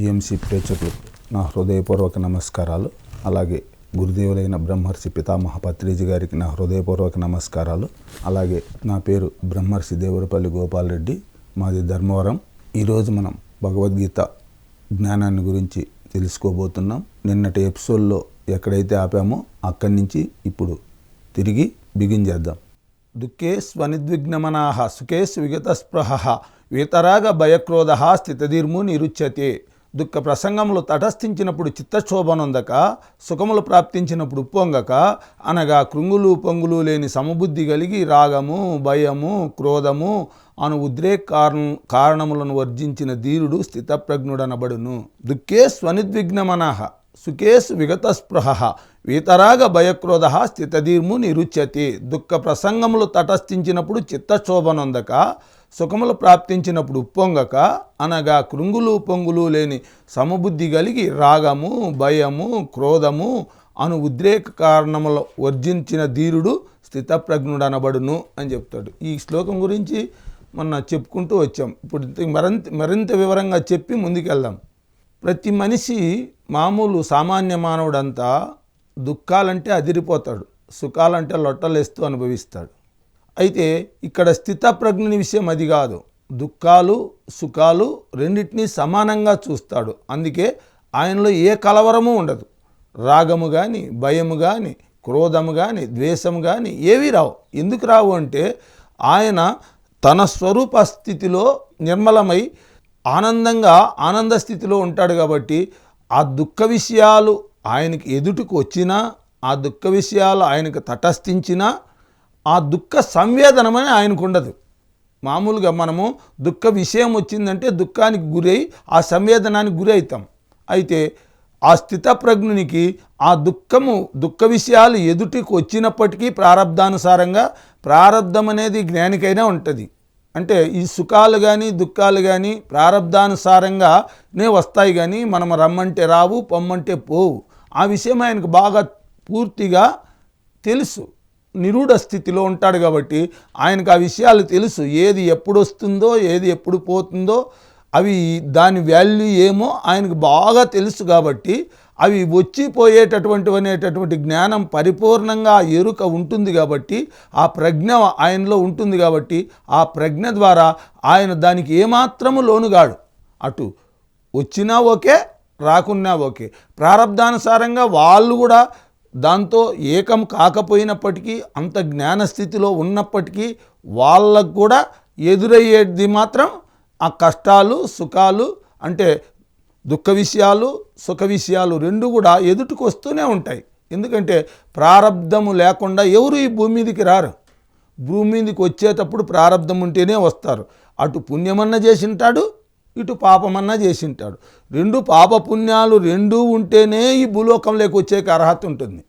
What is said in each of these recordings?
PMC ప్రేక్షకులకు నా హృదయపూర్వక నమస్కారాలు. అలాగే గురుదేవులైన బ్రహ్మర్షి పితామహ పత్రిజీ గారికి నా హృదయపూర్వక నమస్కారాలు. అలాగే నా పేరు బ్రహ్మర్షి దేవరపల్లి గోపాలరెడ్డి మాది ధర్మవరం. ఈరోజు మనం భగవద్గీత జ్ఞానాన్ని గురించి తెలుసుకోబోతున్నాం. నిన్నటి ఎపిసోడ్లో ఎక్కడైతే ఆపామో అక్కడి నుంచి ఇప్పుడు తిరిగి బిగిన్ చేద్దాం. దుఃఖే సుఖేష్ సుఖే విగతస్పృహ వీతరాగ భయక్రోధ స్థితధీర్ము నిరుచ్యతే. దుఃఖ ప్రసంగములు తటస్థించినప్పుడు చిత్తక్షోభనొందక సుఖములు ప్రాప్తించినప్పుడు ఉప్పొంగక అనగా కృంగులు పొంగులు లేని సమబుద్ధి కలిగి రాగము భయము క్రోధము అను ఉద్రేక్ కారణ కారణములను వర్జించిన ధీరుడు స్థితప్రజ్ఞుడనబడును. దుఃఖే స్వనిద్విఘ్నమనహ సుఖేసు విగతస్పృహ వీతరాగ భయక్రోధ స్థితధీర్ము నిరుచ్యతి. దుఃఖ ప్రసంగములు తటస్థించినప్పుడు చిత్తక్షోభనొందక సుఖములు ప్రాప్తించినప్పుడు ఉప్పొంగక అనగా కృంగులు పొంగులు లేని సమబుద్ధి కలిగి రాగము భయము క్రోధము అను ఉద్రేక కారణములు వర్జించిన ధీరుడు స్థితప్రజ్ఞుడనబడును అని చెప్తాడు. ఈ శ్లోకం గురించి మొన్న చెప్పుకుంటూ వచ్చాం. ఇప్పుడు మరింత మరింత వివరంగా చెప్పి ముందుకెళ్దాం. ప్రతి మనిషి మామూలు సామాన్య మానవుడంతా దుఃఖాలంటే అదిరిపోతాడు. సుఖాలంటే లొట్టలేస్తూ అనుభవిస్తాడు. అయితే ఇక్కడ స్థితప్రజ్ఞని విషయం అది కాదు. దుఃఖాలు సుఖాలు రెండింటినీ సమానంగా చూస్తాడు. అందుకే ఆయనలో ఏ కలవరము ఉండదు. రాగము కానీ భయము కానీ క్రోధము కానీ ద్వేషము కానీ ఏవి రావు. ఎందుకు రావు అంటే ఆయన తన స్వరూప స్థితిలో నిర్మలమై ఆనందంగా ఆనంద స్థితిలో ఉంటాడు కాబట్టి ఆ దుఃఖ విషయాలు ఆయనకి ఎదుటికి వచ్చినా ఆ దుఃఖ విషయాలు ఆయనకు తటస్థించినా ఆ దుఃఖ సంవేదనమని ఆయనకు ఉండదు మామూలుగా మనము దుఃఖ విషయం వచ్చిందంటే దుఃఖానికి గురై ఆ సంవేదనానికి గురి అవుతాం అయితే ఆ స్థితప్రజ్ఞునికి ఆ దుఃఖము దుఃఖ విషయాలు ఎదుటికి వచ్చినప్పటికీ ప్రారంధానుసారంగా ప్రారంధం అనేది జ్ఞానికైనా ఉంటుంది. అంటే ఈ సుఖాలు కానీ దుఃఖాలు కానీ ప్రారంధానుసారంగానే వస్తాయి కానీ మనం రమ్మంటే రావు పొమ్మంటే పోవు. ఆ విషయం ఆయనకు బాగా పూర్తిగా తెలుసు. నిరూఢ స్థితిలో ఉంటాడు కాబట్టి ఆయనకు ఆ విషయాలు తెలుసు. ఏది ఎప్పుడు వస్తుందో ఏది ఎప్పుడు పోతుందో అవి దాని వాల్యూ ఏమో ఆయనకు బాగా తెలుసు కాబట్టి అవి వచ్చిపోయేటటువంటి అనేటటువంటి జ్ఞానం పరిపూర్ణంగా ఎరుక ఉంటుంది కాబట్టి ఆ ప్రజ్ఞ ఆయనలో ఉంటుంది కాబట్టి ఆ ప్రజ్ఞ ద్వారా ఆయన దానికి ఏమాత్రము లోనుగాడు. అటు వచ్చినా ఓకే రాకున్నా ఓకే. ప్రారంధానుసారంగా వాళ్ళు కూడా దాంతో ఏకం కాకపోయినప్పటికీ అంత జ్ఞానస్థితిలో ఉన్నప్పటికీ వాళ్ళకు కూడా ఎదురయ్యేది మాత్రం ఆ కష్టాలు సుఖాలు అంటే దుఃఖ విషయాలు సుఖ విషయాలు రెండు కూడా ఎదుటికి వస్తూనే ఉంటాయి. ఎందుకంటే ప్రారంధము లేకుండా ఎవరు ఈ భూమి మీదకి రారు? భూమి మీదకి వచ్చేటప్పుడు ప్రారంధం ఉంటేనే వస్తారు. అటు పుణ్యమన్న చేసింటాడు ఇటు పాపమన్నా చేసింటాడు. రెండు పాప పుణ్యాలు రెండూ ఉంటేనే ఈ భూలోకంలోకి వచ్చేకి అర్హత ఉంటుంది.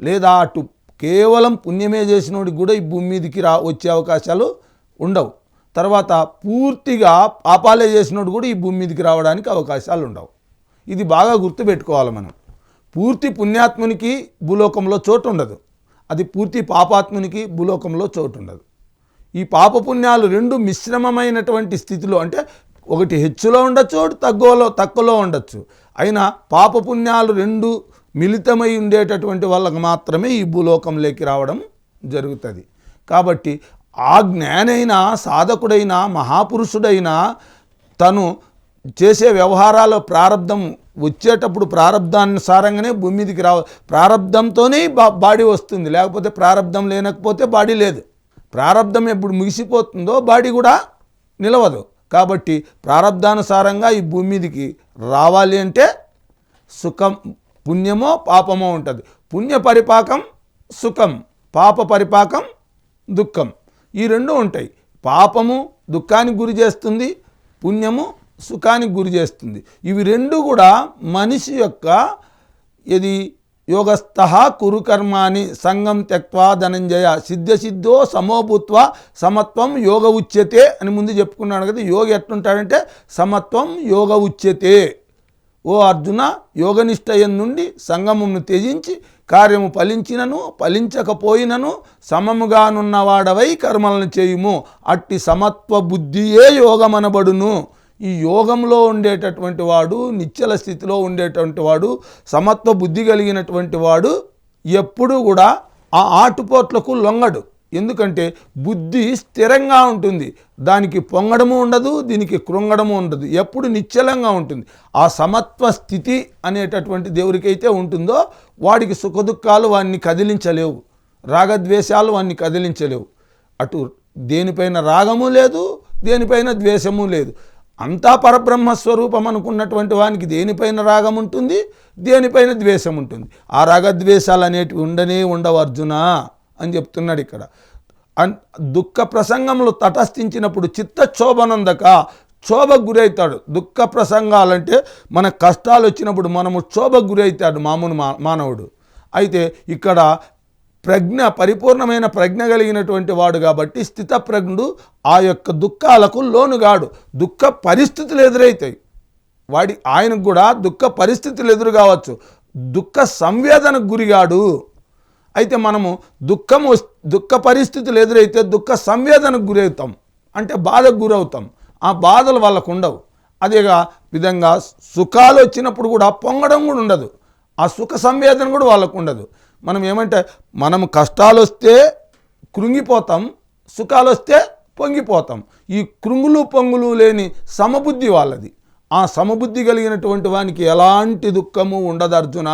లేదా అటు కేవలం పుణ్యమే చేసినోడికి కూడా ఈ భూమి మీదకి రా వచ్చే అవకాశాలు ఉండవు. తర్వాత పూర్తిగా పాపాలే చేసినోడు కూడా ఈ భూమి మీదకి రావడానికి అవకాశాలు ఉండవు. ఇది బాగా గుర్తుపెట్టుకోవాలి మనం. పూర్తి పుణ్యాత్మునికి భూలోకంలో చోటు ఉండదు. అది పూర్తి పాపాత్మునికి భూలోకంలో చోటు ఉండదు. ఈ పాపపుణ్యాలు రెండు మిశ్రమమైనటువంటి స్థితిలో అంటే ఒకటి హెచ్చులో ఉండొచ్చు ఒకటి తక్కువలో తక్కువలో ఉండొచ్చు. అయినా పాపపుణ్యాలు రెండు మిళితమై ఉండేటటువంటి వాళ్ళకు మాత్రమే ఈ భూలోకంలోకి రావడం జరుగుతుంది. కాబట్టి ఆ జ్ఞానైన సాధకుడైన మహాపురుషుడైన తను చేసే వ్యవహారాల ప్రారంధం వచ్చేటప్పుడు ప్రారంధానుసారంగానే భూమి మీదకి రావ ప్రారంధంతోనే బా బాడీ వస్తుంది. లేకపోతే ప్రారంధం లేనకపోతే బాడీ లేదు. ప్రారంధం ఎప్పుడు ముగిసిపోతుందో బాడీ కూడా నిలవదు. కాబట్టి ప్రారంధానుసారంగా ఈ భూమి మీదకి రావాలి అంటే సుఖం పుణ్యమో పాపమో ఉంటుంది. పుణ్య పరిపాకం సుఖం పాప పరిపాకం దుఃఖం. ఈ రెండు ఉంటాయి. పాపము దుఃఖానికి గురి చేస్తుంది పుణ్యము సుఖానికి గురి చేస్తుంది. ఇవి రెండు కూడా మనిషి యొక్క ఇది యోగస్థ కురుకర్మాని సంగం త్యక్వా ధనంజయ. సిద్ధ సిద్ధో సమోభూత్వ సమత్వం యోగ ఉచ్యతే అని ముందు చెప్పుకున్నాడు కదా యోగి ఎట్లుంటాడంటే సమత్వం యోగ ఉచ్యతే. ఓ అర్జున యోగనిష్టయం నుండి సంగమును త్యజించి కార్యము ఫలించినను ఫలించకపోయినను సమముగానున్నవాడవై కర్మలను చేయుము. అట్టి సమత్వ బుద్ధియే యోగమనబడును. ఈ యోగంలో ఉండేటటువంటి వాడు నిశ్చల స్థితిలో ఉండేటువంటి వాడు సమత్వ బుద్ధి కలిగినటువంటి వాడు ఎప్పుడూ కూడా ఆ ఆటుపోట్లకు లొంగడు. ఎందుకంటే బుద్ధి స్థిరంగా ఉంటుంది. దానికి పొంగడము ఉండదు దీనికి కృంగడము ఉండదు. ఎప్పుడు నిశ్చలంగా ఉంటుంది. ఆ సమత్వ స్థితి అనేటటువంటి దేవుడికైతే ఉంటుందో వాడికి సుఖదుఖాలు వాడిని కదిలించలేవు. రాగద్వేషాలు వాడిని కదిలించలేవు. అటు దేనిపైన రాగము లేదు దేనిపైన ద్వేషము లేదు. అంతా పరబ్రహ్మ స్వరూపం అనుకున్నటువంటి వానికి దేనిపైన రాగం ఉంటుంది? దేనిపైన ద్వేషం ఉంటుంది? ఆ రాగద్వేషాలు అనేటివి ఉండనే ఉండవు అర్జున అని చెప్తున్నాడు ఇక్కడ. అన్ దుఃఖ ప్రసంగంలో తటస్థించినప్పుడు చిత్తక్షోభనందక క్షోభకు గురవుతాడు దుఃఖ ప్రసంగాలంటే మన కష్టాలు వచ్చినప్పుడు మనము క్షోభకు గురవుతాడు మామూలు మా మానవుడు. అయితే ఇక్కడ ప్రజ్ఞ పరిపూర్ణమైన ప్రజ్ఞ కలిగినటువంటి వాడు కాబట్టి స్థితప్రజ్ఞుడు ఆ యొక్క దుఃఖాలకు లోనుగాడు. దుఃఖ పరిస్థితులు ఎదురవుతాయి వాడి ఆయనకు కూడా దుఃఖ పరిస్థితులు ఎదురు కావచ్చు. దుఃఖ సంవేదనకు గురిగాడు. అయితే మనము దుఃఖం దుఃఖ పరిస్థితులు ఎదురైతే దుఃఖ సంవేదనకు గురవుతాం. అంటే బాధకు గురవుతాం. ఆ బాధలు వాళ్ళకు ఉండవు. అదేగా విధంగా సుఖాలు వచ్చినప్పుడు కూడా పొంగడం కూడా ఉండదు. ఆ సుఖ సంవేదన కూడా వాళ్ళకు ఉండదు. మనం ఏమంటే మనం కష్టాలు వస్తే కృంగిపోతాం సుఖాలు వస్తే పొంగిపోతాం. ఈ కృంగులు పొంగులు లేని సమబుద్ధి వాళ్ళది. ఆ సమబుద్ధి కలిగినటువంటి వానికి ఎలాంటి దుఃఖము ఉండదు అర్జున.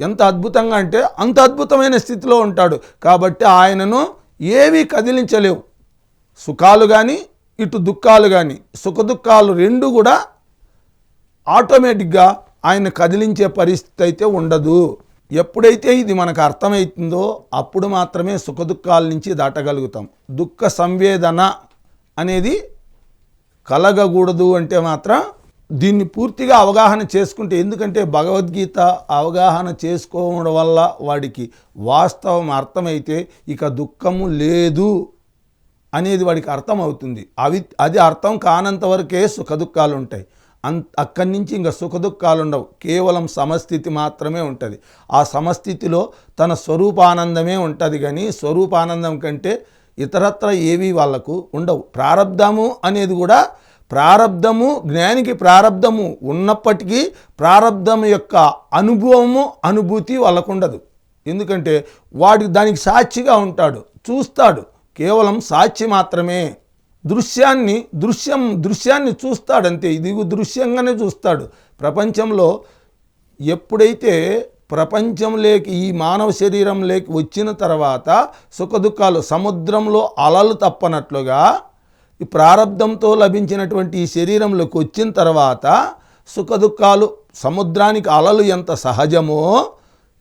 ఎంత అద్భుతంగా అంటే అంత అద్భుతమైన స్థితిలో ఉంటాడు. కాబట్టి ఆయనను ఏవి కదిలించలేవు. సుఖాలు కానీ ఇటు దుఃఖాలు కానీ సుఖదుఖాలు రెండు కూడా ఆటోమేటిక్గా ఆయన కదిలించే పరిస్థితి అయితే ఉండదు. ఎప్పుడైతే ఇది మనకు అర్థమవుతుందో అప్పుడు మాత్రమే సుఖదుఖాల నుంచి దాటగలుగుతాం. దుఃఖ సంవేదన అనేది కలగకూడదు అంటే మాత్రం దీన్ని పూర్తిగా అవగాహన చేసుకుంటే ఎందుకంటే భగవద్గీత అవగాహన చేసుకోవడం వల్ల వాడికి వాస్తవం అర్థమైతే ఇక దుఃఖము లేదు అనేది వాడికి అర్థమవుతుంది. అవి అది అర్థం కానంత వరకే సుఖదుఖాలు ఉంటాయి. అన్ అక్కడి నుంచి ఇంకా సుఖదుఖాలు ఉండవు కేవలం సమస్థితి మాత్రమే ఉంటుంది. ఆ సమస్థితిలో తన స్వరూపానందమే ఉంటుంది కానీ స్వరూపానందం కంటే ఇతరత్ర ఏవి వాళ్ళకు ఉండవు. ప్రారంధము అనేది కూడా ప్రారంధము జ్ఞానికి ప్రారంధము ఉన్నప్పటికీ ప్రారంధం యొక్క అనుభవము అనుభూతి వాళ్ళకు ఉండదు ఎందుకంటే వాడికి దానికి సాక్షిగా ఉంటాడు. చూస్తాడు. కేవలం సాక్షి మాత్రమే. దృశ్యాన్ని దృశ్యం దృశ్యాన్ని చూస్తాడంతే. ఇది దృశ్యంగానే చూస్తాడు. ప్రపంచంలో ఎప్పుడైతే ప్రపంచంలోకి ఈ మానవ శరీరంలోకి వచ్చిన తర్వాత సుఖదుఖాలు సముద్రంలో అలలు తప్పనట్లుగా ఈ ప్రారంధంతో లభించినటువంటి ఈ శరీరంలోకి వచ్చిన తర్వాత సుఖదుఖాలు సముద్రానికి అలలు ఎంత సహజమో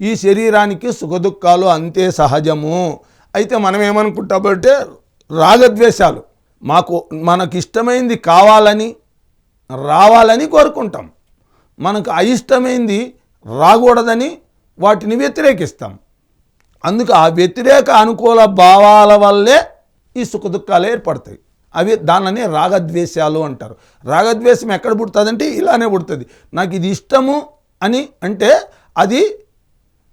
ఈ శరీరానికి సుఖదుఖాలు అంతే సహజము. అయితే మనం ఏమనుకుంటామంటే రాగద్వేషాలు. మాకు మనకి ఇష్టమైంది కావాలని రావాలని కోరుకుంటాం. మనకు అయిష్టమైంది రాకూడదని వాటిని వ్యతిరేకిస్తాం. అందుకు ఆ వ్యతిరేక అనుకూల భావాల వల్లే ఈ సుఖదుఖాలు ఏర్పడతాయి. అవి దానిని రాగద్వేషాలు అంటారు. రాగద్వేషం ఎక్కడ పుడుతుందంటే ఇలానే పుడుతుంది. నాకు ఇది ఇష్టము అని అంటే అది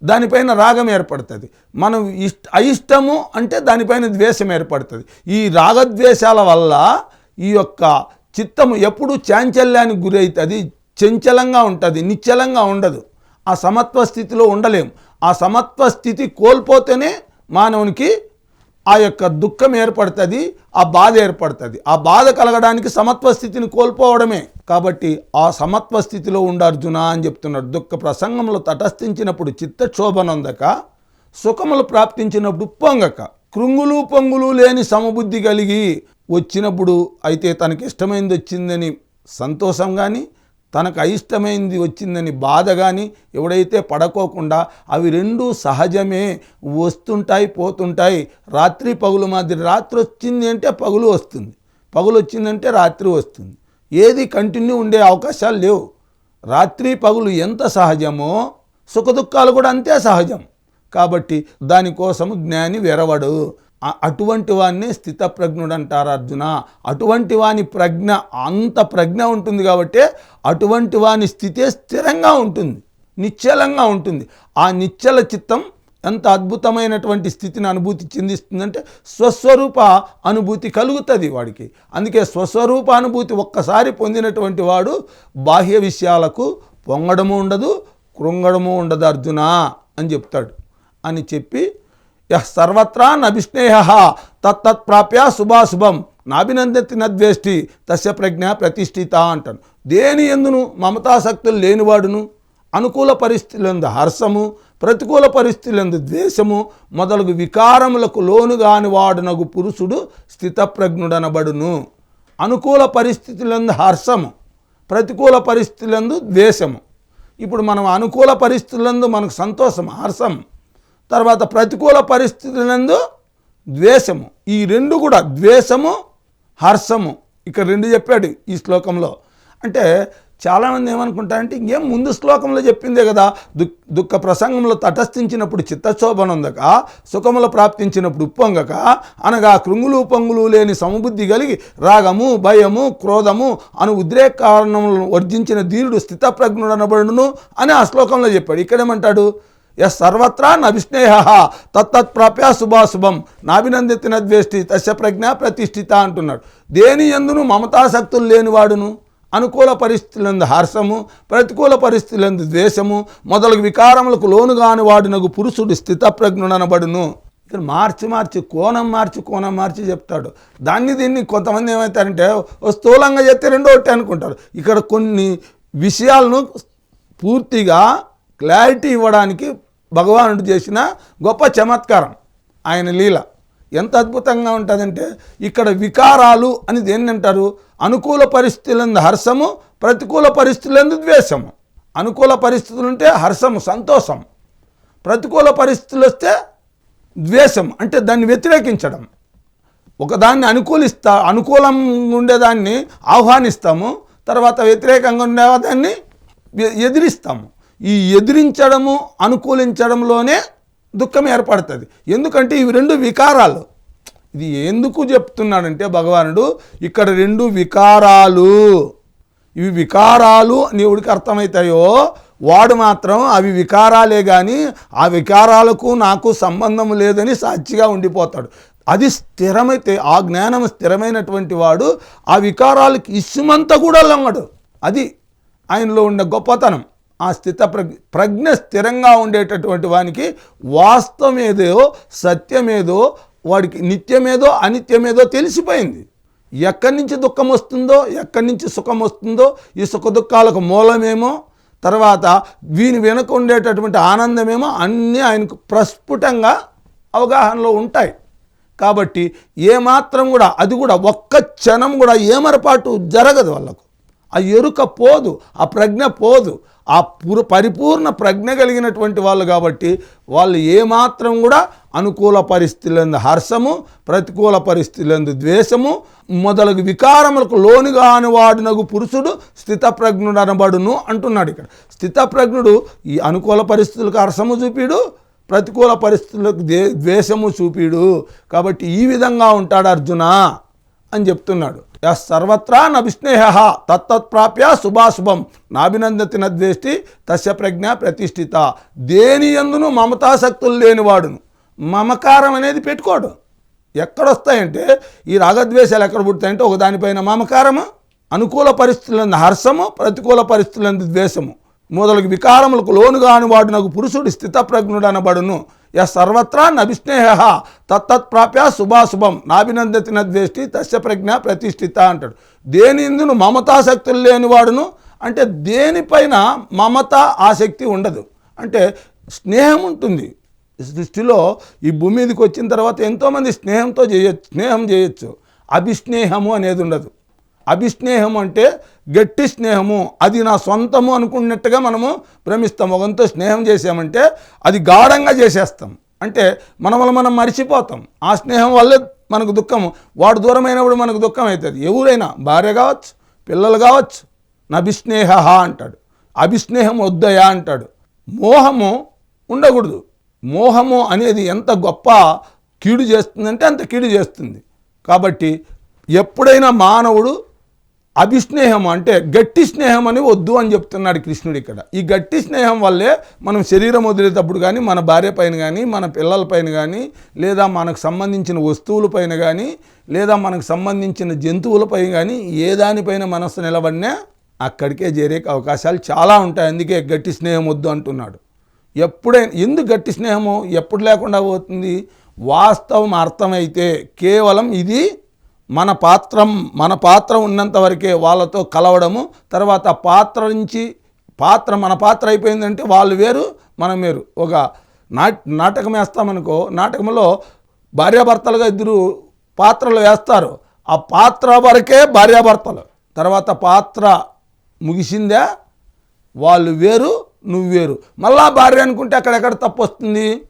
దానిపైన రాగం ఏర్పడుతుంది. మనం ఇష్ట అయిష్టము అంటే దానిపైన ద్వేషం ఏర్పడుతుంది. ఈ రాగద్వేషాల వల్ల ఈ యొక్క చిత్తము ఎప్పుడు చాంచల్యానికి గురవుతుంది చంచలంగా ఉంటుంది నిశ్చలంగా ఉండదు. ఆ సమత్వ స్థితిలో ఉండలేం ఆ సమత్వ స్థితి కోల్పోతేనే మానవునికి ఆ యొక్క దుఃఖం ఏర్పడుతుంది ఆ బాధ ఏర్పడుతుంది. ఆ బాధ కలగడానికి సమత్వ స్థితిని కోల్పోవడమే. కాబట్టి ఆ సమత్వ స్థితిలో ఉండు అర్జున అని చెప్తున్నాడు. దుఃఖ ప్రసంగంలో తటస్థించినప్పుడు చిత్తక్షోభనందక సుఖములు ప్రాప్తించినప్పుడు పొంగక కృంగులు పొంగులు లేని సమబుద్ధి కలిగి వచ్చినప్పుడు అయితే తనకి ఇష్టమైంది వచ్చిందని సంతోషం కానీ తనకు అయిష్టమైంది వచ్చిందని బాధ కానీ ఎవడైతే పడకోకుండా అవి రెండు సహజమే. వస్తుంటాయి పోతుంటాయి. రాత్రి పగులు మాదిరి రాత్రి వచ్చింది అంటే పగులు వస్తుంది. పగులు వచ్చిందంటే రాత్రి వస్తుంది. ఏది కంటిన్యూ ఉండే అవకాశాలు లేవు. రాత్రి పగులు ఎంత సహజమో సుఖదుఖాలు కూడా అంతే సహజం. కాబట్టి దానికోసం జ్ఞాని వెరవడు. అటువంటి వాడిని స్థితప్రజ్ఞుడు అంటారు అర్జున. అటువంటి వాని ప్రజ్ఞ అంత ప్రజ్ఞ ఉంటుంది కాబట్టి అటువంటి వాని స్థితే స్థిరంగా ఉంటుంది నిశ్చలంగా ఉంటుంది. ఆ నిశ్చల చిత్తం ఎంత అద్భుతమైనటువంటి స్థితిని అనుభూతి చెందిస్తుందంటే స్వస్వరూప అనుభూతి కలుగుతుంది వాడికి. అందుకే స్వస్వరూప అనుభూతి ఒక్కసారి పొందినటువంటి వాడు బాహ్య విషయాలకు పొంగడము ఉండదు కృంగడము ఉండదు అర్జున అని చెప్తాడు. అని చెప్పి యహ్ సర్వత్రా తత్తత్ ప్రాప్య శుభాశుభం నాభినందతి నద్వేష్టి తస్య ప్రజ్ఞ ప్రతిష్ఠిత అంటాను. దేని ఎందును మమతాసక్తులు లేనివాడును? అనుకూల పరిస్థితులందు హర్షము ప్రతికూల పరిస్థితులందు ద్వేషము మొదలగు వికారములకు లోను కాని వాడునగు పురుషుడు స్థితప్రజ్ఞుడనబడును. అనుకూల పరిస్థితులందు హర్షము ప్రతికూల పరిస్థితులందు ద్వేషము. ఇప్పుడు మనం అనుకూల పరిస్థితులందు మనకు సంతోషం హర్షం. తర్వాత ప్రతికూల పరిస్థితులందు ద్వేషము. ఈ రెండు కూడా ద్వేషము హర్షము. ఇక రెండు చెప్పాడు ఈ శ్లోకంలో. అంటే చాలామంది ఏమనుకుంటారంటే ఇంకేం ముందు శ్లోకంలో చెప్పిందే కదా. దుఃఖ దుఃఖ ప్రసంగంలో తటస్థించినప్పుడు చిత్తశోభనందక సుఖముల ప్రాప్తించినప్పుడు ఉప్పొంగక అనగా కృంగులు పొంగులు లేని సమబుద్ధి కలిగి రాగము భయము క్రోధము అను ఉద్రేక కారణములను వర్జించిన ధీరుడు స్థితప్రజ్ఞుడనబడును అని ఆ శ్లోకంలో చెప్పాడు. ఇక్కడేమంటాడు ఎస్ సర్వత్రా తత్తత్ తత్తత్ప్రాప్య శుభాశుభం. నాభినందితిన ద్వేష్టి తస్య ప్రజ్ఞ ప్రతిష్ఠిత అంటున్నాడు. దేని ఎందును మమతాసక్తులు లేనివాడును? అనుకూల పరిస్థితులందు హర్షము ప్రతికూల పరిస్థితులందు ద్వేషము మొదలగు వికారములకు లోను కాని వాడినగు పురుషుడు స్థితప్రజ్ఞుడనబడును. ఇక్కడ మార్చి మార్చి కోణం మార్చి కోణం మార్చి చెప్తాడు. దాన్ని దీన్ని కొంతమంది ఏమవుతారంటే స్థూలంగా చెప్తే రెండో ఒకటి అనుకుంటారు. ఇక్కడ కొన్ని విషయాలను పూర్తిగా క్లారిటీ ఇవ్వడానికి భగవానుడు చేసిన గొప్ప చమత్కారం ఆయన లీల. ఎంత అద్భుతంగా ఉంటుందంటే ఇక్కడ వికారాలు అని దేన్ని అంటారు? అనుకూల పరిస్థితులందు హర్షము ప్రతికూల పరిస్థితులందు ద్వేషము. అనుకూల పరిస్థితులు ఉంటే హర్షము సంతోషం. ప్రతికూల పరిస్థితులు వస్తే ద్వేషం అంటే దాన్ని వ్యతిరేకించడం. ఒకదాన్ని అనుకూలిస్తా అనుకూలంగా ఉండేదాన్ని ఆహ్వానిస్తాము తర్వాత వ్యతిరేకంగా ఉండేదాన్ని ఎదిరిస్తాము. ఈ ఎదిరించడము అనుకూలించడంలోనే దుఃఖం ఏర్పడుతుంది. ఎందుకంటే ఇవి రెండు వికారాలు. ఇది ఎందుకు చెప్తున్నాడంటే భగవానుడు ఇక్కడ రెండు వికారాలు. ఇవి వికారాలు నీవుడికి అర్థమవుతాయో వాడు మాత్రం అవి వికారాలే కానీ ఆ వికారాలకు నాకు సంబంధం లేదని సాక్షిగా ఉండిపోతాడు. అది స్థిరమైతే ఆ జ్ఞానం స్థిరమైనటువంటి వాడు ఆ వికారాలకి ఇసుమంతా కూడా లొంగడు. అది ఆయనలో ఉండే గొప్పతనం. ఆ స్థిత ప్రజ్ఞ ప్రజ్ఞ స్థిరంగా ఉండేటటువంటి వానికి వాస్తవమేదో సత్యమేదో వాడికి నిత్యమేదో అనిత్యమేదో తెలిసిపోయింది. ఎక్కడి నుంచి దుఃఖం వస్తుందో ఎక్కడి నుంచి సుఖం వస్తుందో ఈ సుఖ దుఃఖాలకు మూలమేమో తర్వాత వీని వెనుక ఉండేటటువంటి ఆనందమేమో అన్నీ ఆయనకు ప్రస్ఫుటంగా అవగాహనలో ఉంటాయి. కాబట్టి ఏమాత్రం కూడా అది కూడా ఒక్క క్షణం కూడా ఏమరపాటు జరగదు వాళ్ళకు. ఆ ఎరుక పోదు ఆ ప్రజ్ఞ పోదు ఆ పుర పరిపూర్ణ ప్రజ్ఞ కలిగినటువంటి వాళ్ళు కాబట్టి వాళ్ళు ఏమాత్రం కూడా అనుకూల పరిస్థితులందు హర్షము ప్రతికూల పరిస్థితులందు ద్వేషము మొదలగు వికారములకు లోనుగాని వాడినగు పురుషుడు స్థితప్రజ్ఞుడు అనబడును అంటున్నాడు ఇక్కడ. స్థితప్రజ్ఞుడు ఈ అనుకూల పరిస్థితులకు హర్షము చూపిడు ప్రతికూల పరిస్థితులకు దే ద్వేషము చూపిడు. కాబట్టి ఈ విధంగా ఉంటాడు అర్జున అని చెప్తున్నాడు. సర్వత్రా న విష్ణేహ తత్తత్ప్రాప్య శుభాశుభం. నాభినందతి నద్వేష్టి తస్య ప్రజ్ఞ ప్రతిష్ఠిత. దేని ఎందును మమతాసక్తులు లేనివాడును. మమకారం అనేది పెట్టుకోడు. ఎక్కడొస్తాయంటే ఈ రాగద్వేషాలు ఎక్కడ పుడతాయంటే ఒక దానిపైన మమకారము అనుకూల పరిస్థితులందు హర్షము ప్రతికూల పరిస్థితులందు ద్వేషము. మొదలగు వికారములకు లోనుగాని వాడు నాకు పురుషుడు స్థితప్రజ్ఞుడు అనబడును య సర్వత్రా నభిష్ణేహ తత్తత్ప్రాప్య శుభాశుభం. నాభినందతి నద్వేష్టి తస్య ప్రజ్ఞ ప్రతిష్ఠిత అంటాడు. దేని ఇందును మమతాసక్తులు లేనివాడును? అంటే దేనిపైన మమత ఆసక్తి ఉండదు. అంటే స్నేహం ఉంటుంది. సృష్టిలో ఈ భూమి మీదకి వచ్చిన తర్వాత ఎంతోమంది స్నేహంతో చేయొచ్చు స్నేహం చేయొచ్చు. అభిస్నేహము అనేది ఉండదు. అభిస్నేహం అంటే గట్టి స్నేహము. అది నా సొంతము అనుకున్నట్టుగా మనము భ్రమిస్తాం. ఒకంతో స్నేహం చేసామంటే అది గాఢంగా చేసేస్తాం. అంటే మనమల మనం మర్చిపోతాం. ఆ స్నేహం వల్లే మనకు దుఃఖం వాడు దూరమైనప్పుడు మనకు దుఃఖం అవుతుంది ఎవరైనా భార్య కావచ్చు పిల్లలు కావచ్చు నభిస్నేహ అంటాడు. అభిస్నేహం వద్దయా అంటాడు. మోహము ఉండకూడదు. మోహము అనేది ఎంత గొప్ప కీడు చేస్తుందంటే అంత కీడు చేస్తుంది. కాబట్టి ఎప్పుడైనా మానవుడు అభిస్నేహం అంటే గట్టి స్నేహం అని వద్దు అని చెప్తున్నాడు కృష్ణుడు ఇక్కడ. ఈ గట్టి స్నేహం వల్లే మనం శరీరం వదిలేటప్పుడు కానీ మన భార్య పైన కానీ మన పిల్లల పైన కానీ లేదా మనకు సంబంధించిన వస్తువుల పైన కానీ లేదా మనకు సంబంధించిన జంతువులపై కానీ ఏ దానిపైన మనస్సు నిలబడినా అక్కడికే చేరే అవకాశాలు చాలా ఉంటాయి. అందుకే గట్టి స్నేహం వద్దు అంటున్నాడు. ఎప్పుడైనా ఎందుకు గట్టి స్నేహము? ఎప్పుడు లేకుండా పోతుంది? వాస్తవం అర్థమైతే కేవలం ఇది మన పాత్రం మన పాత్ర ఉన్నంత వరకే వాళ్ళతో కలవడము తర్వాత పాత్ర నుంచి పాత్ర మన పాత్ర అయిపోయిందంటే వాళ్ళు వేరు మనం వేరు. ఒక నాట్ నాటకం వేస్తామనుకో నాటకంలో భార్యాభర్తలుగా ఇద్దరు పాత్రలు వేస్తారు. ఆ పాత్ర వరకే భార్యాభర్తలు. తర్వాత పాత్ర ముగిసిందా వాళ్ళు వేరు నువ్వు వేరు. మళ్ళా భార్య అనుకుంటే అక్కడెక్కడ తప్పు వస్తుంది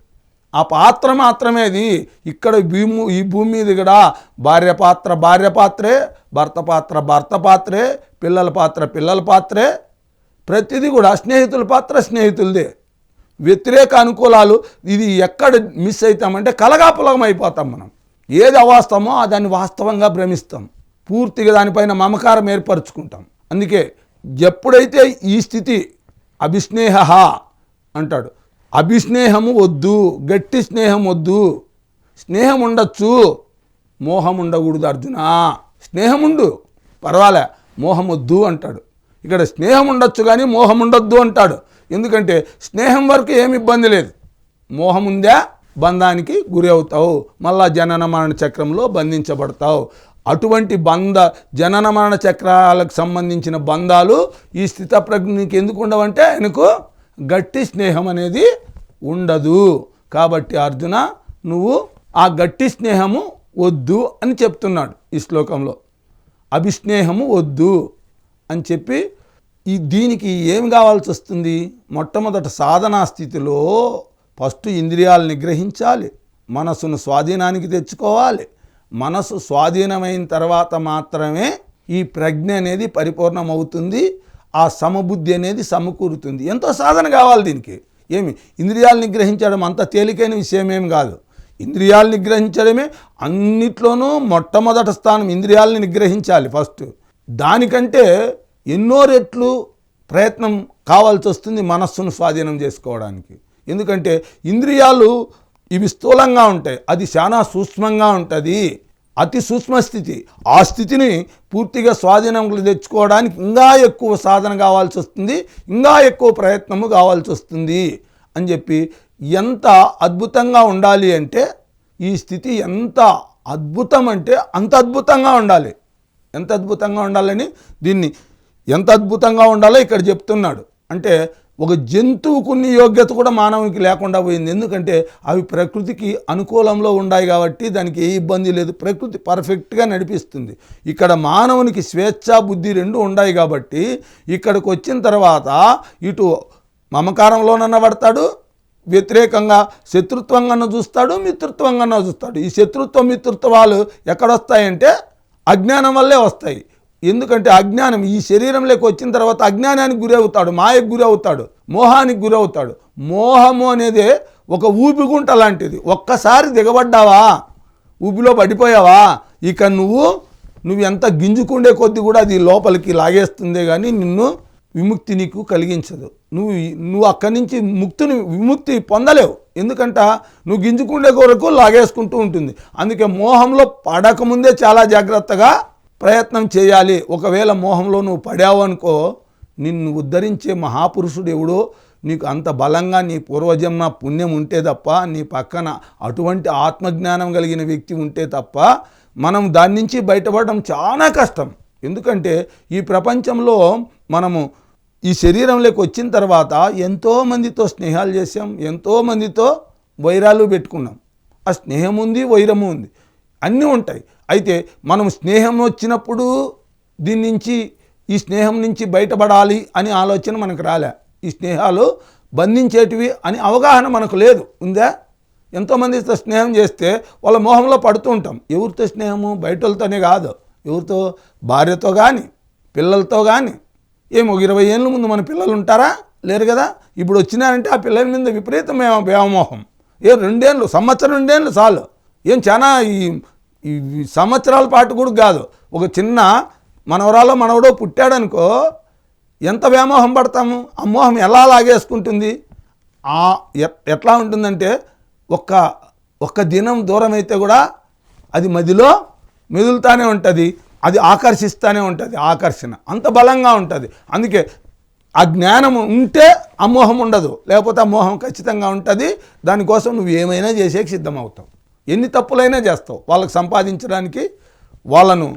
ఆ పాత్ర మాత్రమేది ఇక్కడ భూమి ఈ భూమి మీద కూడా భార్య పాత్ర భార్య పాత్రే భర్త పాత్ర భర్త పాత్రే పిల్లల పాత్ర పిల్లల పాత్రే. ప్రతిదీ కూడా స్నేహితుల పాత్ర స్నేహితులదే. వ్యతిరేక అనుకూలాలు ఇది ఎక్కడ మిస్ అవుతామంటే కలగాపులగం అయిపోతాం మనం. ఏది అవాస్తవమో దాన్ని వాస్తవంగా భ్రమిస్తాం. పూర్తిగా దానిపైన మమకారం ఏర్పరచుకుంటాం. అందుకే ఎప్పుడైతే ఈ స్థితి అభిస్నేహ అంటాడు అభిస్నేహము వద్దు గట్టి స్నేహం వద్దు. స్నేహం ఉండొచ్చు మోహం ఉండకూడదు అర్జున. స్నేహం ఉండు పర్వాలే మోహం వద్దు అంటాడు. ఇక్కడ స్నేహం ఉండొచ్చు కానీ మోహం ఉండొద్దు అంటాడు. ఎందుకంటే స్నేహం వరకు ఏమి ఇబ్బంది లేదు. మోహం ఉందా బంధానికి గురి అవుతావు. మళ్ళా జనన మరణ చక్రంలో బంధించబడతావు. అటువంటి బంధ జనన మరణ చక్రాలకు సంబంధించిన బంధాలు ఈ స్థితప్రజ్ఞకి ఎందుకు ఉండవంటే ఆయనకు గట్టి స్నేహం అనేది ఉండదు. కాబట్టి అర్జున నువ్వు ఆ గట్టి స్నేహము వద్దు అని చెప్తున్నాడు ఈ శ్లోకంలో. అభిస్నేహము వద్దు అని చెప్పి ఈ దీనికి ఏం కావాల్సి వస్తుంది? మొట్టమొదట సాధనా స్థితిలో ఫస్ట్ ఇంద్రియాలని గ్రహించాలి. మనసును స్వాధీనానికి తెచ్చుకోవాలి. మనసు స్వాధీనమైన తర్వాత మాత్రమే ఈ ప్రజ్ఞ అనేది పరిపూర్ణమవుతుంది. ఆ సమబుద్ధి అనేది సమకూరుతుంది. ఎంతో సాధన కావాలి దీనికి. ఏమి? ఇంద్రియాలు నిగ్రహించడం అంత తేలికైన విషయం ఏం కాదు. ఇంద్రియాలు నిగ్రహించడమే అన్నిట్లోనూ మొట్టమొదటి స్థానం ఇంద్రియాలని నిగ్రహించాలి ఫస్ట్. దానికంటే ఎన్నో రెట్లు ప్రయత్నం కావాల్సి వస్తుంది మనస్సును స్వాధీనం చేసుకోవడానికి. ఎందుకంటే ఇంద్రియాలు ఇవి స్థూలంగా ఉంటాయి. అది చాలా సూక్ష్మంగా ఉంటుంది. అతి సూక్ష్మ స్థితి. ఆ స్థితిని పూర్తిగా స్వాధీనంలో తెచ్చుకోవడానికి ఇంకా ఎక్కువ సాధన కావాల్సి వస్తుంది ఇంకా ఎక్కువ ప్రయత్నము కావాల్సి వస్తుంది అని చెప్పి ఎంత అద్భుతంగా ఉండాలి అంటే ఈ స్థితి ఎంత అద్భుతం అంటే అంత అద్భుతంగా ఉండాలి. ఎంత అద్భుతంగా ఉండాలని దీన్ని ఎంత అద్భుతంగా ఉండాలో ఇక్కడ చెప్తున్నాడు. అంటే ఒక జంతువుకున్న యోగ్యత కూడా మానవునికి లేకుండా పోయింది. ఎందుకంటే అవి ప్రకృతికి అనుకూలంలో ఉన్నాయి కాబట్టి దానికి ఏ ఇబ్బంది లేదు. ప్రకృతి పర్ఫెక్ట్గా నడిపిస్తుంది. ఇక్కడ మానవునికి స్వేచ్ఛ బుద్ధి రెండు ఉన్నాయి కాబట్టి ఇక్కడికి వచ్చిన తర్వాత ఇటు మమకారంలోనన్న పడతాడు వ్యతిరేకంగా శత్రుత్వంగా చూస్తాడు మిత్రుత్వంగా చూస్తాడు. ఈ శత్రుత్వ మిత్రుత్వాలు ఎక్కడొస్తాయంటే అజ్ఞానం వల్లే వస్తాయి. ఎందుకంటే అజ్ఞానం ఈ శరీరంలోకి వచ్చిన తర్వాత అజ్ఞానానికి గురి అవుతాడు మాయకు గురి అవుతాడు మోహానికి గురి అవుతాడు. మోహము అనేది ఒక ఊపిగుంట లాంటిది. ఒక్కసారి దిగబడ్డావా? ఊపిలో పడిపోయావా? ఇక నువ్వు నువ్వు ఎంత గింజుకుండే కొద్దీ కూడా అది లోపలికి లాగేస్తుందే కానీ నిన్ను విముక్తి నీకు కలిగించదు. నువ్వు నువ్వు అక్కడి నుంచి ముక్తిని విముక్తి పొందలేవు. ఎందుకంట? నువ్వు గింజుకుండే కొరకు లాగేసుకుంటూ ఉంటుంది. అందుకే మోహంలో పడకముందే చాలా జాగ్రత్తగా ప్రయత్నం చేయాలి. ఒకవేళ మోహంలో నువ్వు పడావు అనుకో నిన్ను ఉద్ధరించే మహాపురుషుడు ఎవడో నీకు అంత బలంగా నీ పూర్వజన్మ పుణ్యం ఉంటే తప్ప నీ పక్కన అటువంటి ఆత్మజ్ఞానం కలిగిన వ్యక్తి ఉంటే తప్ప మనం దాని నుంచి బయటపడడం చాలా కష్టం. ఎందుకంటే ఈ ప్రపంచంలో మనము ఈ శరీరంలోకి వచ్చిన తర్వాత ఎంతోమందితో స్నేహాలు చేసాం ఎంతోమందితో వైరాలు పెట్టుకున్నాం. ఆ స్నేహం ఉంది వైరము ఉంది. అన్నీ ఉంటాయి. అయితే మనం స్నేహం వచ్చినప్పుడు దీని నుంచి ఈ స్నేహం నుంచి బయటపడాలి అని ఆలోచన మనకు రాలే. ఈ స్నేహాలు బంధించేటివి అని అవగాహన మనకు లేదు. ఉందా? ఎంతోమందితో స్నేహం చేస్తే వాళ్ళ మోహంలో పడుతూ ఉంటాం. ఎవరితో స్నేహము? బయట వాళ్ళతోనే కాదు. ఎవరితో? భార్యతో కానీ పిల్లలతో కానీ ఏమో ఇరవై ఏళ్ళ ముందు మన పిల్లలు ఉంటారా? లేరు కదా? ఇప్పుడు వచ్చినారంటే ఆ పిల్లల మీద విపరీతమైన వ్యామోహం. ఏ రెండేళ్ళు సంవత్సరం రెండేళ్ళు చాలు. ఏం చాలా ఈ సంవత్సరాల పాటు కూడా కాదు. ఒక చిన్న మనవరాలో మనవడో పుట్టాడనుకో ఎంత వ్యామోహం పడతాము? ఆ మోహం ఎలా లాగేసుకుంటుంది? ఎట్- ఎట్లా ఉంటుందంటే ఒక్క ఒక్క దినం దూరం అయితే కూడా అది మదిలో మెదులుతానే ఉంటుంది. అది ఆకర్షిస్తూనే ఉంటుంది ఆకర్షణ. అంత బలంగా ఉంటుంది. అందుకే ఆ జ్ఞానం ఉంటే అమోహం ఉండదు. లేకపోతే ఆ మోహం ఖచ్చితంగా ఉంటుంది. దానికోసం నువ్వు ఏమైనా చేసేకి సిద్ధమవుతావు. ఎన్ని తప్పులైనా చేస్తావు. వాళ్ళకి సంపాదించడానికి వాళ్ళను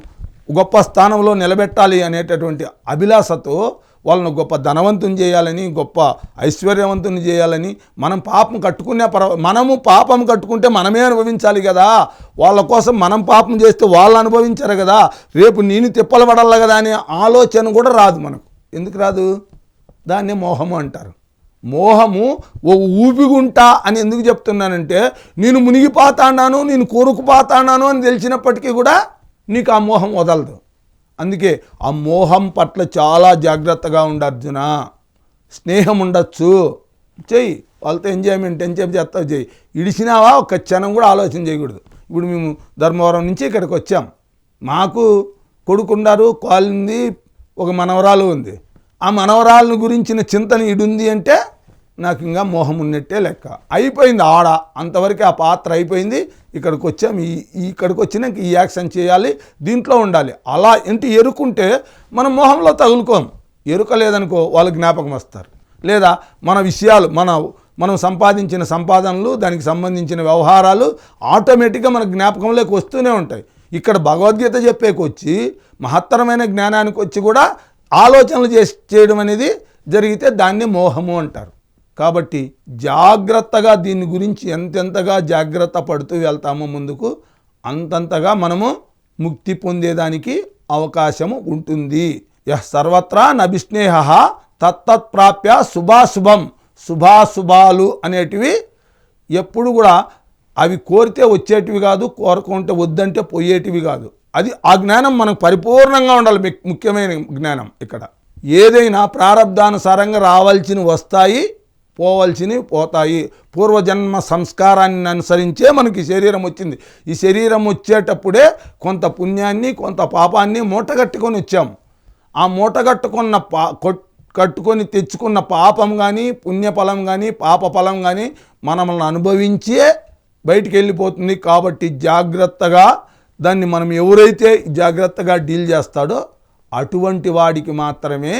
గొప్ప స్థానంలో నిలబెట్టాలి అనేటటువంటి అభిలాషతో వాళ్ళను గొప్ప ధనవంతుని చేయాలని గొప్ప ఐశ్వర్యవంతుని చేయాలని మనం పాపం కట్టుకునే పర్వ మనము పాపం కట్టుకుంటే మనమే అనుభవించాలి కదా. వాళ్ళ కోసం మనం పాపం చేస్తే వాళ్ళు అనుభవించారు కదా. రేపు నేను తిప్పలు పడాలి కదా అనే ఆలోచన కూడా రాదు మనకు. ఎందుకు రాదు? దాన్ని మోహము అంటారు. మోహము ఓ ఊపిగుంటా అని ఎందుకు చెప్తున్నానంటే నేను మునిగిపోతాన్నాను నేను కోరుకుపోతాన్నాను అని తెలిసినప్పటికీ కూడా నీకు ఆ మోహం వదలదు. అందుకే ఆ మోహం పట్ల చాలా జాగ్రత్తగా ఉండు అర్జున. స్నేహం ఉండొచ్చు. చెయ్యి. వాళ్ళతో ఎంజాయ్మెంట్ ఎంజాయ్ చేస్తావు చెయ్యి. ఇడిచినావా ఒక క్షణం కూడా ఆలోచన చేయకూడదు. ఇప్పుడు మేము ధర్మవరం నుంచి ఇక్కడికి వచ్చాం. మాకు కొడుకున్నారు కాలింది ఒక మనవరాలు ఉంది. ఆ మనవరాలను గురించిన చింతన ఇడుంది అంటే నాకు ఇంకా మోహం ఉన్నట్టే లెక్క. అయిపోయింది ఆడ. అంతవరకు ఆ పాత్ర అయిపోయింది. ఇక్కడికి వచ్చాం. ఈ ఇక్కడికి వచ్చినాక ఈ యాక్షన్ చేయాలి. దీంట్లో ఉండాలి. అలా ఇంటి ఎరుకుంటే మనం మోహంలో తగులుకోం. ఎరుక లేదనుకో వాళ్ళు జ్ఞాపకం వస్తారు. లేదా మన విషయాలు మన మనం సంపాదించిన సంపాదనలు దానికి సంబంధించిన వ్యవహారాలు ఆటోమేటిక్గా మన జ్ఞాపకంలోకి వస్తూనే ఉంటాయి. ఇక్కడ భగవద్గీత చెప్పేకొచ్చి మహత్తరమైన జ్ఞానానికి వచ్చి కూడా ఆలోచనలు చేసి చేయడం అనేది జరిగితే దాన్ని మోహము అంటారు. కాబట్టి జాగ్రత్తగా దీని గురించి ఎంతెంతగా జాగ్రత్త పడుతూ వెళ్తామో ముందుకు అంతంతగా మనము ముక్తి పొందేదానికి అవకాశము ఉంటుంది. యహ్ సర్వత్రా నభిస్నేహ తత్తత్ప్రాప్య శుభాశుభం. శుభాశుభాలు అనేటివి ఎప్పుడు కూడా అవి కోరితే వచ్చేటివి కాదు కోరకుంటే వద్దంటే పోయేటివి కాదు. అది ఆ జ్ఞానం మనకు పరిపూర్ణంగా ఉండాలి ముఖ్యమైన జ్ఞానం ఇక్కడ. ఏదైనా ప్రారంధానుసారంగా రావాల్సినవి వస్తాయి పోవాల్సినవి పోతాయి. పూర్వజన్మ సంస్కారాన్ని అనుసరించే మనకి శరీరం వచ్చింది. ఈ శరీరం వచ్చేటప్పుడే కొంత పుణ్యాన్ని కొంత పాపాన్ని మూటగట్టుకొని వచ్చాం. ఆ మూటగట్టుకున్న పా కట్టుకొని తెచ్చుకున్న పాపం కానీ పుణ్యఫలం కానీ పాప ఫలం కానీ మనల్ని అనుభవించే బయటికి వెళ్ళిపోతుంది. కాబట్టి జాగ్రత్తగా దాన్ని మనం ఎవరైతే జాగ్రత్తగా డీల్ చేస్తాడో అటువంటి వాడికి మాత్రమే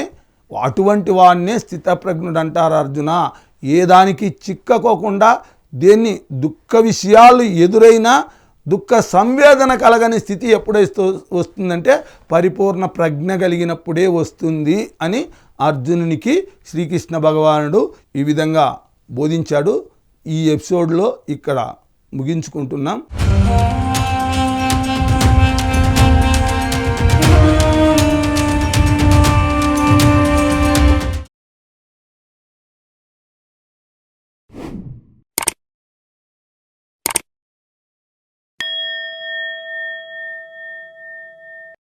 అటువంటి వాడినే స్థితప్రజ్ఞుడు అంటారు అర్జున. ఏ దానికి చిక్కకోకుండా దేన్ని దుఃఖ విషయాలు ఎదురైనా దుఃఖ సంవేదన కలగని స్థితి ఎప్పుడైతే వస్తుందంటే పరిపూర్ణ ప్రజ్ఞ కలిగినప్పుడే వస్తుంది అని అర్జునునికి శ్రీకృష్ణ భగవానుడు ఈ విధంగా బోధించాడు. ఈ ఎపిసోడ్లో ఇక్కడ ముగించుకుంటున్నాం.